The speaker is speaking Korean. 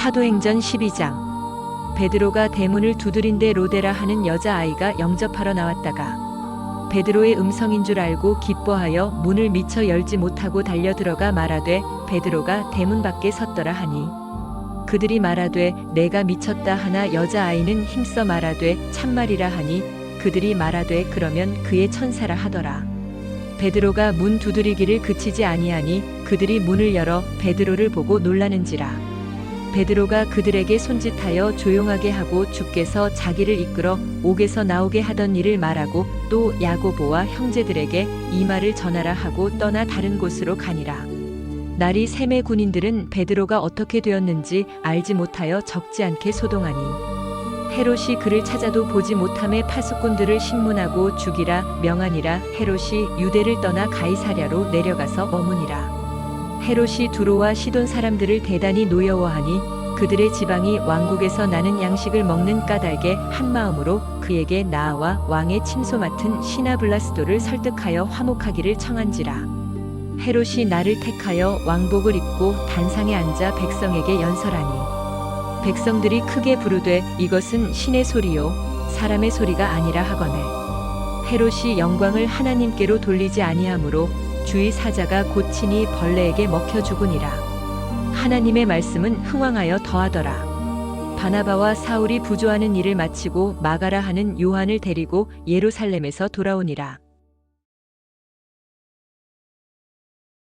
사도행전 12장. 베드로가 대문을 두드린데 로데라 하는 여자아이가 영접하러 나왔다가 베드로의 음성인 줄 알고 기뻐하여 문을 미처 열지 못하고 달려 들어가 말하되 베드로가 대문 밖에 섰더라 하니 그들이 말하되 내가 미쳤다 하나 여자아이는 힘써 말하되 참말이라 하니 그들이 말하되 그러면 그의 천사라 하더라. 베드로가 문 두드리기를 그치지 아니하니 그들이 문을 열어 베드로를 보고 놀라는지라 베드로가 그들에게 손짓하여 조용하게 하고 주께서 자기를 이끌어 옥에서 나오게 하던 일을 말하고 또 야고보와 형제들에게 이 말을 전하라 하고 떠나 다른 곳으로 가니라. 날이 셈의 군인들은 베드로가 어떻게 되었는지 알지 못하여 적지 않게 소동하니 헤롯이 그를 찾아도 보지 못함에 파수꾼들을 신문하고 죽이라 명하니라 헤롯이 유대를 떠나 가이사랴로 내려가서 머무니라. 헤롯이 두로와 시돈 사람들을 대단히 노여워하니 그들의 지방이 왕국에서 나는 양식을 먹는 까닭에 한 마음으로 그에게 나아와 왕의 침소 맡은 시나블라스도를 설득하여 화목하기를 청한지라. 헤롯이 나를 택하여 왕복을 입고 단상에 앉아 백성에게 연설하니 백성들이 크게 부르되 이것은 신의 소리요 사람의 소리가 아니라 하거늘 헤롯이 영광을 하나님께로 돌리지 아니하므로 주의 사자가 고치니 벌레에게 먹혀 죽으니라. 하나님의 말씀은 흥왕하여 더하더라. 바나바와 사울이 부조하는 일을 마치고 마가라 하는 요한을 데리고 예루살렘에서 돌아오니라.